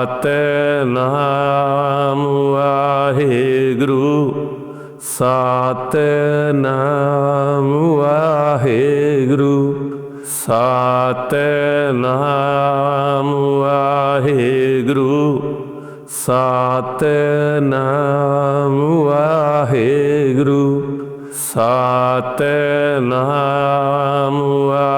Satnam Waheguru Satnam Waheguru Satnam Waheguru Satnam Waheguru Satnam Waheguru